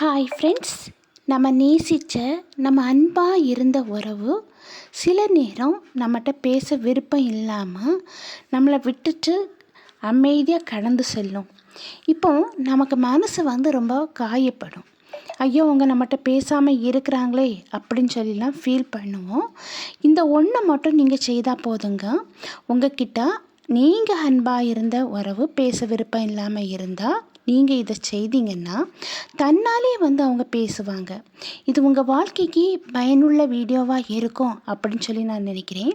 Hi friends நம்ம நேசித்த நம்ம அன்பாக இருந்த உறவு சில நேரம் நம்மகிட்ட பேச விருப்பம் இல்லாமல் நம்மளை விட்டுட்டு அமைதியாக கடந்து செல்லும். இப்போ நமக்கு மனசு வந்து ரொம்ப காயப்படும். ஐயோ அவங்க நம்மகிட்ட பேசாமல் இருக்கிறாங்களே அப்படின்னு சொல்லிலாம் ஃபீல் பண்ணுவோம். இந்த ஒன்றை மட்டும் நீங்கள் செய்தால் போதுங்க. உங்ககிட்ட நீங்கள் அன்பாக இருந்த உறவு பேச விருப்பம் இல்லாமல் இருந்தால் நீங்கள் இதை செய்தீங்கன்னா தன்னாலே வந்து அவங்க பேசுவாங்க. இது உங்கள் வாழ்க்கைக்கு பயனுள்ள வீடியோவாக இருக்கும் அப்படின்னு சொல்லி நான் நினைக்கிறேன்.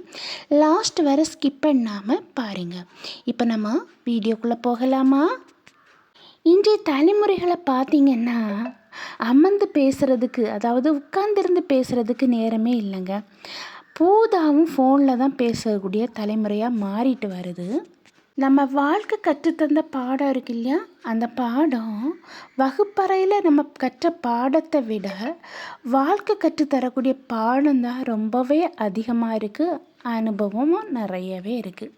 லாஸ்ட் வர ஸ்கிப் பண்ணாமல் பாருங்கள் இப்போ நம்ம வீடியோக்குள்ளே போகலாமா? இன்றைய தலைமுறைகளை பார்த்தீங்கன்னா அமர்ந்து பேசுகிறதுக்கு அதாவது உட்கார்ந்துருந்து பேசுகிறதுக்கு நேரமே இல்லைங்க. பூதாவும் ஃபோனில் தான் பேசக்கூடிய தலைமுறையாக மாறிட்டு வருது. நம்ம வாழ்க்கை கற்றுத்தந்த பாடம் இருக்கு இல்லையா? அந்த பாடம் வகுப்பறையில் நம்ம கற்ற பாடத்தை விட வாழ்க்கை கற்றுத்தரக்கூடிய பாடம் தான் ரொம்பவே அதிகமாக இருக்குது அனுபவமும் நிறையவே இருக்குது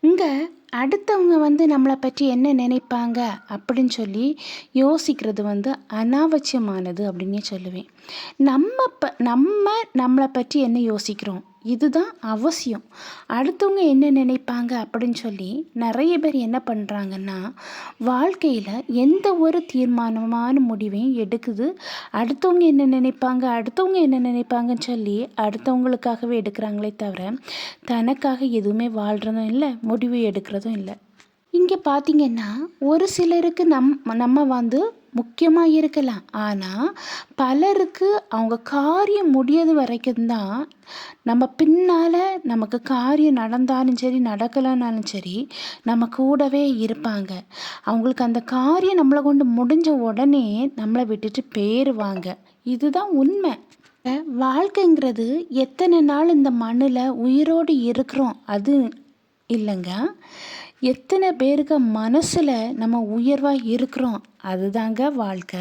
இங்கே அடுத்தவங்க வந்து நம்மளை பற்றி என்ன நினைப்பாங்க அப்படின்னு சொல்லி யோசிக்கிறது வந்து அனாவசியமானது அப்படின்னே சொல்லுவேன். நம்ம ப நம்ம நம்மளை பற்றி என்ன யோசிக்கிறோம்? இதுதான் அவசியம். அடுத்தவங்க என்ன நினைப்பாங்க அப்படின்னு சொல்லி நிறைய பேர் என்ன பண்ணுறாங்கன்னா வாழ்க்கையில் எந்த ஒரு தீர்மானமான முடிவையும் எடுக்குது. அடுத்தவங்க என்ன நினைப்பாங்க அடுத்தவங்க என்ன நினைப்பாங்கன்னு சொல்லி அடுத்தவங்களுக்காகவே எடுக்கிறாங்களே தவிர தனக்காக எதுவுமே வாழ்கிறதும் இல்லை முடிவு எடுக்கிறதும் இல்லை. இங்கே பார்த்தீங்கன்னா ஒரு சிலருக்கு நம் நம்ம வந்து முக்கியமாக இருக்கலாம். ஆனால் பலருக்கு அவங்க காரியம் முடியது வரைக்கும் தான் நம்ம பின்னால் நமக்கு காரியம் நடந்தாலும் சரி நடக்கலைனாலும் சரி நம்ம கூடவே இருப்பாங்க. அவங்களுக்கு அந்த காரியம் நம்மளை கொண்டு முடிஞ்ச உடனே நம்மளை விட்டுட்டு போயிடுவாங்க இதுதான் உண்மை. வாழ்க்கைங்கிறது எத்தனை நாள் இந்த மண்ணில் உயிரோடு இருக்கிறோம்? அது இல்லைங்க. எத்தனை பேருக்கு மனசில் நம்ம உயர்வாக இருக்கிறோம் அதுதாங்க வாழ்க்கை.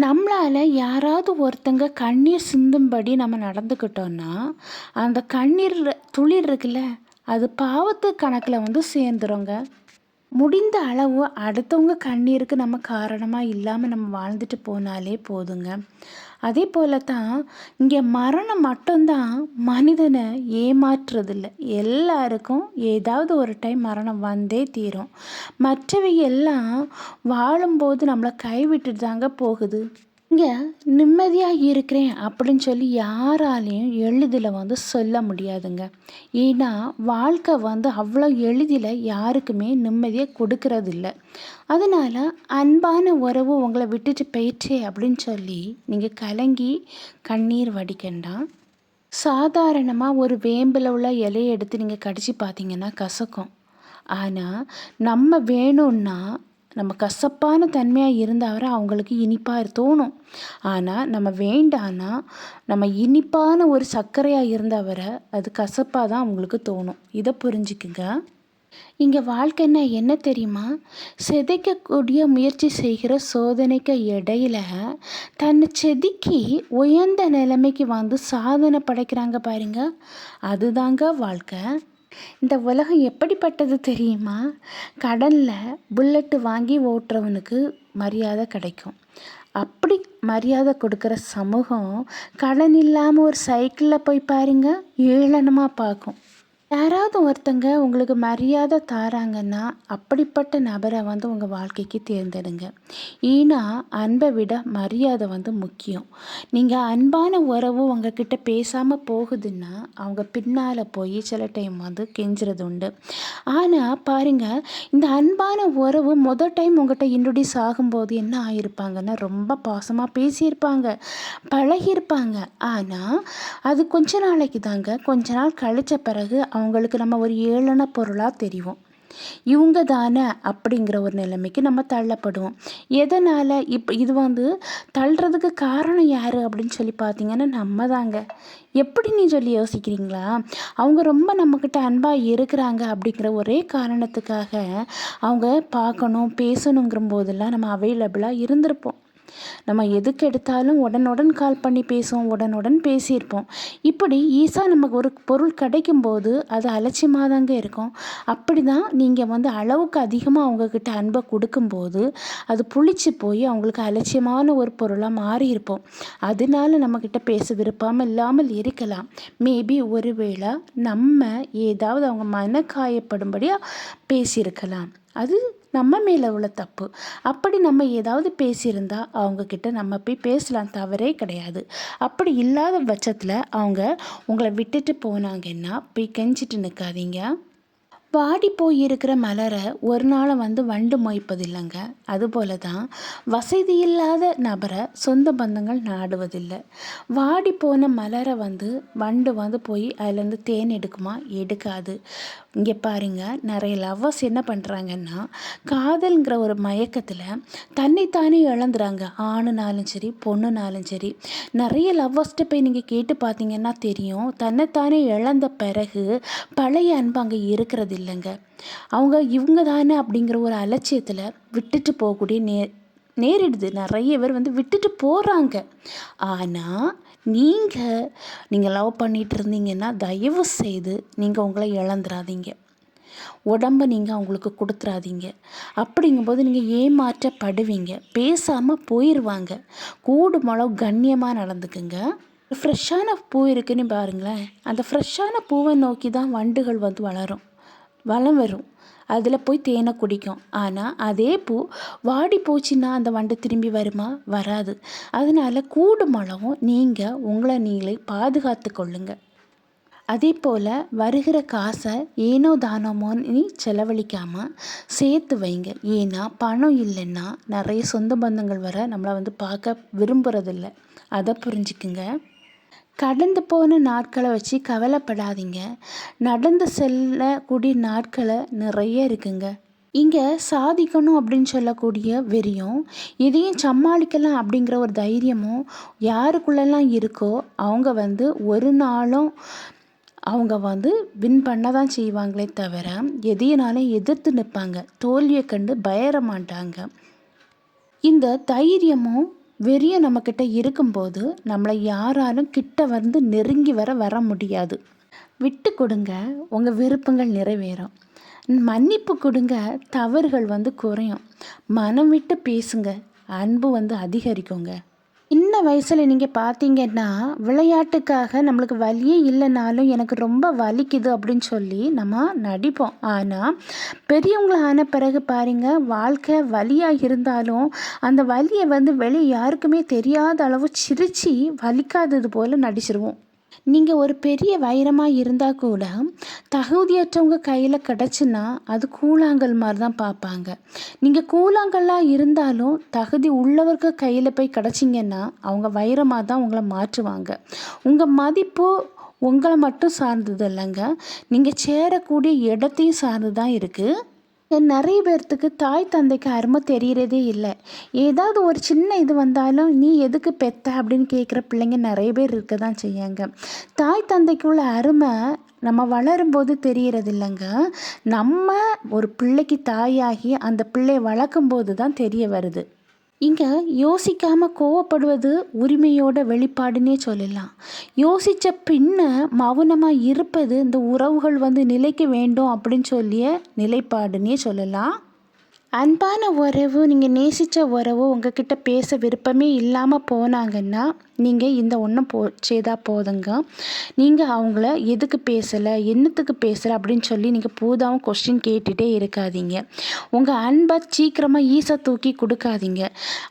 நம்மளால் யாராவது ஒருத்தங்க கண்ணீர் சிந்தும்படி நம்ம நடந்துக்கிட்டோன்னா அந்த கண்ணீர் துளிர் இருக்குல்ல அது பாவத்து கணக்கில் வந்து சேர்ந்துருங்க. முடிந்த அளவு அடுத்தவங்க கண்ணீருக்கு நம்ம காரணமாக இல்லாமல் நம்ம வாழ்ந்துட்டு போனாலே போதுங்க. அதே போல தான் இங்கே மரணம் மட்டும்தான் மனிதனை ஏமாற்றுறதில்ல. எல்லாருக்கும் ஏதாவது ஒரு டைம் மரணம் வந்தே தீரும். மற்றவை எல்லாம் வாழும்போது நம்மளை கைவிட்டுட்டு தாங்க போகுது. இங்கே நிம்மதியாக இருக்கிறேன் அப்படின்னு சொல்லி யாராலையும் எளிதில் வந்து சொல்ல முடியாதுங்க. ஏன்னா வாழ்க்கை வந்து அவ்வளோ எளிதில் யாருக்குமே நிம்மதியை கொடுக்கறதில்ல. அதனால் அன்பான உறவு உங்களை விட்டுட்டு போயிட்டே அப்படின்னு சொல்லி நீங்கள் கலங்கி கண்ணீர் வடிக்கண்டாம் சாதாரணமாக ஒரு வேம்பில் உள்ள இலையை எடுத்து நீங்கள் கடிச்சு பார்த்தீங்கன்னா கசக்கும். ஆனால் நம்ம வேணும்னா நம்ம கசப்பான தன்மையாக இருந்தால் அவங்களுக்கு இனிப்பாக தோணும். ஆனால் நம்ம வேண்டானா நம்ம இனிப்பான ஒரு சர்க்கரையாக இருந்தால் வர அது கசப்பாக தான் அவங்களுக்கு தோணும். இதை புரிஞ்சுக்குங்க. இங்கே வாழ்க்கைன்னா என்ன தெரியுமா? செதைக்கக்கூடிய முயற்சி செய்கிற சோதனைக்கு இடையில தன்னை செதுக்கி உயர்ந்த நிலைமைக்கு வந்து சாதனை படைக்கிறாங்க பாருங்க. அதுதாங்க வாழ்க்கை. இந்த உலகம் எப்படிப்பட்டது தெரியுமா? கடலில் புல்லட்டு வாங்கி ஓட்டுறவனுக்கு மரியாதை கிடைக்கும். அப்படி மரியாதை கொடுக்குற சமூகம் கடன் இல்லாமல் ஒரு சைக்கிளில் போய் பாருங்க ஏளனமாக பார்க்கும். யாராவது ஒருத்தங்க உங்களுக்கு மரியாதை தாராங்கன்னா அப்படிப்பட்ட நபரை வந்து உங்கள் வாழ்க்கைக்கு தேர்ந்தெடுங்க. ஏன்னா அன்பை விட மரியாதை வந்து முக்கியம். நீங்கள் அன்பான உறவு உங்ககிட்ட பேசாமல் போகுதுன்னா அவங்க பின்னால் போய் சில டைம் வந்து கெஞ்சுறது உண்டு. ஆனால் பாருங்கள் இந்த அன்பான உறவு மொதல் டைம் உங்கள்கிட்ட இன்ட்ரடியூஸ் ஆகும்போது என்ன ஆகியிருப்பாங்கன்னா ரொம்ப பாசமாக பேசியிருப்பாங்க பழகியிருப்பாங்க. ஆனால் அது கொஞ்ச நாளைக்கு தாங்க கொஞ்ச நாள் கழித்த பிறகு அவங்களுக்கு நம்ம ஒரு ஏளன பொருளாக தெரியும் இவங்க தானே அப்படிங்கிற ஒரு நிலைமைக்கு நம்ம தள்ளப்படுவோம். எதனால் இப்போ இது வந்து தள்ளுறதுக்கு காரணம் யார் அப்படின்னு சொல்லி பார்த்தீங்கன்னா நம்ம தாங்க எப்படி நீ சொல்லி யோசிக்கிறீங்களா? அவங்க ரொம்ப நம்மக்கிட்ட அன்பாக இருக்கிறாங்க அப்படிங்கிற ஒரே காரணத்துக்காக அவங்க பார்க்கணும் பேசணுங்கிற போதெல்லாம் நம்ம அவைலபிளாக இருந்திருப்போம். நம்ம எதுக்கு எடுத்தாலும் உடனுடன் கால் பண்ணி பேசுவோம் உடனுடன் பேசியிருப்போம். இப்படி ஈஸா நமக்கு ஒரு பொருள் கிடைக்கும் போது அது அலட்சியமாக தாங்க இருக்கும். அப்படி தான் நீங்கள் வந்து அளவுக்கு அதிகமாக அவங்கக்கிட்ட அன்பை கொடுக்கும்போது அது புளிச்சு போய் அவங்களுக்கு அலட்சியமான ஒரு பொருளாக மாறி இருப்போம் அதனால நம்மக்கிட்ட பேச விருப்பம் இல்லாமல் இருக்கலாம். மேபி ஒருவேளை நம்ம ஏதாவது அவங்க மனக்காயப்படும்படியாக பேசியிருக்கலாம். அது நம்ம மேலே உள்ள தப்பு. அப்படி நம்ம ஏதாவது பேசியிருந்தா அவங்கக்கிட்ட நம்ம போய் பேசலாம் தவறே கிடையாது. அப்படி இல்லாத பட்சத்தில் அவங்க உங்களை விட்டுட்டு போனாங்கன்னா போய் கெஞ்சிட்டு நிற்காதீங்க வாடி போய் இருக்கிற மலரை ஒரு நாளை வந்து வண்டு மொய்ப்பதில்லைங்க. அதுபோல தான் வசதி இல்லாத நபரை சொந்த பந்தங்கள் நாடுவதில்லை. வாடி போன மலரை வந்து வண்டு வந்து போய் அதுலேருந்து தேன் எடுக்குமா? எடுக்காது. இங்கே பாருங்க நிறைய லவ்வர்ஸ் என்ன பண்ணுறாங்கன்னா காதல்ங்கிற ஒரு மயக்கத்தில் தன்னைத்தானே இழந்துறாங்க. ஆணுனாலும் சரி பொண்ணுனாலும் சரி. நிறைய லவ்வர்ஸ்ட்டு போய் நீங்கள் கேட்டு பார்த்தீங்கன்னா தெரியும் தன்னைத்தானே இழந்த பிறகு பழைய அன்பு அங்கே இருக்கிறது இல்லைங்க. அவங்க இவங்க தானே அப்படிங்கிற ஒரு அலட்சியத்தில் விட்டுட்டு போகக்கூடிய நே நேரிடுது. நிறைய பேர் வந்து விட்டுட்டு போகிறாங்க ஆனால் நீங்கள் நீங்கள் லவ் பண்ணிகிட்டு இருந்தீங்கன்னா தயவு செய்து நீங்கள் உங்களை இழந்துடாதீங்க உடம்ப நீங்கள் அவங்களுக்கு கொடுத்துறாதீங்க. அப்படிங்கும்போது நீங்கள் ஏமாற்றப்படுவீங்க. பேசாமல் போயிடுவாங்க கூடு மளவு கண்ணியமாக நடந்துக்குங்க. ஃப்ரெஷ்ஷான பூ இருக்குன்னு பாருங்களேன். அந்த ஃப்ரெஷ்ஷான பூவை நோக்கி தான் வண்டுகள் வந்து வளரும். வளம் வரும். அதில் போய் தேனை குடிக்கும். ஆனால் அதே பூ வாடி போச்சுன்னா அந்த வண்டை திரும்பி வருமா? வராது. அதனால் கூடுமளவும் நீங்கள் உங்களை நீங்களே பாதுகாத்து கொள்ளுங்கள் அதே போல் வருகிற காசை ஏனோ தானமோன்னு செலவழிக்காமல் சேர்த்து வைங்க. ஏன்னா பணம் இல்லைன்னா நிறைய சொந்த பந்தங்கள் வர நம்மளை வந்து பார்க்க விரும்புகிறதில்ல அதை புரிஞ்சுக்குங்க. கடந்து போன நாட்களை வச்சு கவலைப்படாதீங்க. நடந்து செல்லக்கூடிய நாட்களை நிறைய இருக்குங்க. இங்கே சாதிக்கணும் அப்படின்னு சொல்லக்கூடிய வெறியும் இதையும் சமாளிக்கலாம் அப்படிங்கிற ஒரு தைரியமும் யாருக்குள்ளெல்லாம் இருக்கோ அவங்க வந்து ஒரு நாளும் அவங்க வந்து வின் பண்ண தான் செய்வாங்களே தவிர எதையினாலும் எதிர்த்து நிற்பாங்க. தோல்வியை கண்டு பயர மாட்டாங்க இந்த தைரியமும் வெறியும் நம்மக்கிட்ட இருக்கும்போது நம்மளை யாராலும் கிட்ட வந்து நெருங்கி வர வர முடியாது. விட்டு கொடுங்க உங்கள் விருப்பங்கள் நிறைவேறும். மன்னிப்பு கொடுங்க தவறுகள் வந்து குறையும். மனம் விட்டு பேசுங்க அன்பு வந்து அதிகரிக்குங்க. சின்ன வயசில் நீங்கள் பார்த்தீங்கன்னா விளையாட்டுக்காக நம்மளுக்கு வலியே இல்லைனாலும் எனக்கு ரொம்ப வலிக்குது அப்படின்னு சொல்லி நம்ம நடிப்போம். ஆனால் பெரியவங்கள ஆன பிறகு பாருங்கள் வாழ்க்கை வலியாக இருந்தாலும் அந்த வலியை வந்து வெளியே யாருக்குமே தெரியாத அளவு சிரித்து வலிக்காதது போல் நடிச்சிருவோம். நீங்கள் ஒரு பெரிய வைரமாக இருந்தால் கூட தகுதியற்றவங்க கையில் கிடச்சுன்னா அது கூழாங்கல் மாதிரி தான் பார்ப்பாங்க. நீங்கள் கூழாங்கல்லாக இருந்தாலும் தகுதி உள்ளவர்கள் கையில் போய் கிடச்சிங்கன்னா அவங்க வைரமாக தான் உங்களை மாற்றுவாங்க. உங்கள் மதிப்பு உங்களை மட்டும் சார்ந்தது இல்லைங்க. நீங்கள் சேரக்கூடிய இடத்தையும் சார்ந்து தான் இருக்குது நிறைய பேர்த்துக்கு தாய் தந்தைக்கு அருமை தெரிகிறதே இல்லை. ஏதாவது ஒரு சின்ன இது வந்தாலும் நீ எதுக்கு பெத்த அப்படின்னு கேட்குற பிள்ளைங்க நிறைய பேர் இருக்க தான் செய்யாங்க. தாய் தந்தைக்குள்ள அருமை நம்ம வளரும்போது தெரிகிறது இல்லைங்க நம்ம ஒரு பிள்ளைக்கு தாயாகி அந்த பிள்ளையை வளர்க்கும்போது தான் தெரிய வருது. இங்கே யோசிக்காமல் கோவப்படுவது உரிமையோட வெளிப்பாடுன்னே சொல்லலாம். யோசித்த பின்ன மௌனமாக இருப்பது இந்த உறவுகள் வந்து நிலைக்க வேண்டும் அப்படின்னு சொல்லிய நிலைப்பாடுன்னே சொல்லலாம். அன்பான உறவு நீங்கள் நேசித்த உறவு உங்ககிட்ட பேச விருப்பமே இல்லாமல் போனாங்கன்னா நீங்கள் இந்த ஒன்றும் போ செய்தால் போதுங்க. நீங்கள் அவங்கள எதுக்கு பேசலை என்னத்துக்கு பேசலை அப்படின்னு சொல்லி நீங்கள் பூதாவும் கொஸ்டின் கேட்டுகிட்டே இருக்காதீங்க. உங்கள் அன்பை சீக்கிரமாக ஈஸாக தூக்கி கொடுக்காதீங்க.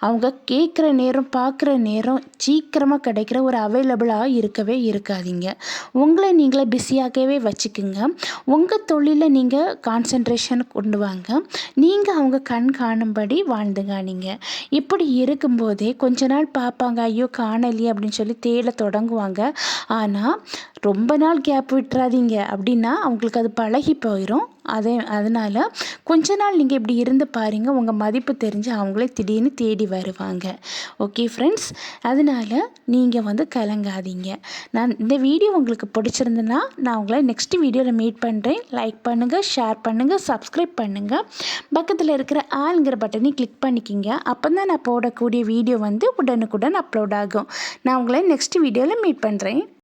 அவங்க கேட்குற நேரம் பார்க்குற நேரம் சீக்கிரமாக கிடைக்கிற ஒரு அவைலபிளாக இருக்கவே இருக்காதீங்க. உங்களை நீங்களே பிஸியாகவே வச்சுக்குங்க. உங்கள் தொழிலில் நீங்கள் கான்சன்ட்ரேஷன் கொண்டு வாங்க. நீங்கள் அவங்க கண் காணும்படி வாழ்ந்துங்க நீங்கள் இப்படி இருக்கும்போதே கொஞ்ச நாள் பார்ப்பாங்க ஐயோ காண அப்படின்னு சொல்லி தேட தொடங்குவாங்க. ஆனால் ரொம்ப நாள் கேப் விட்டுறாதீங்க. அப்படின்னா அவங்களுக்கு அது பழகி போயிடும் அதே அதனால் கொஞ்ச நாள் நீங்கள் இப்படி இருந்து பாருங்கள் உங்கள் மதிப்பு தெரிஞ்சு அவங்களே திடீர்னு தேடி வருவாங்க. ஓகே ஃப்ரெண்ட்ஸ் அதனால் நீங்கள் வந்து கலங்காதீங்க. நான் இந்த வீடியோ உங்களுக்கு பிடிச்சிருந்துன்னா நான் உங்களை நெக்ஸ்ட் வீடியோவில் மீட் பண்ணுறேன் லைக் பண்ணுங்கள் ஷேர் பண்ணுங்கள் சப்ஸ்கிரைப் பண்ணுங்கள் பக்கத்தில் இருக்கிற ஆளுங்கிற பட்டனை கிளிக் பண்ணிக்கிங்க. அப்போ தான் நான் போடக்கூடிய வீடியோ வந்து உடனுக்குடன் அப்லோட் ஆகும். நான் உங்களை நெக்ஸ்ட் வீடியோவில் மீட் பண்ணுறேன்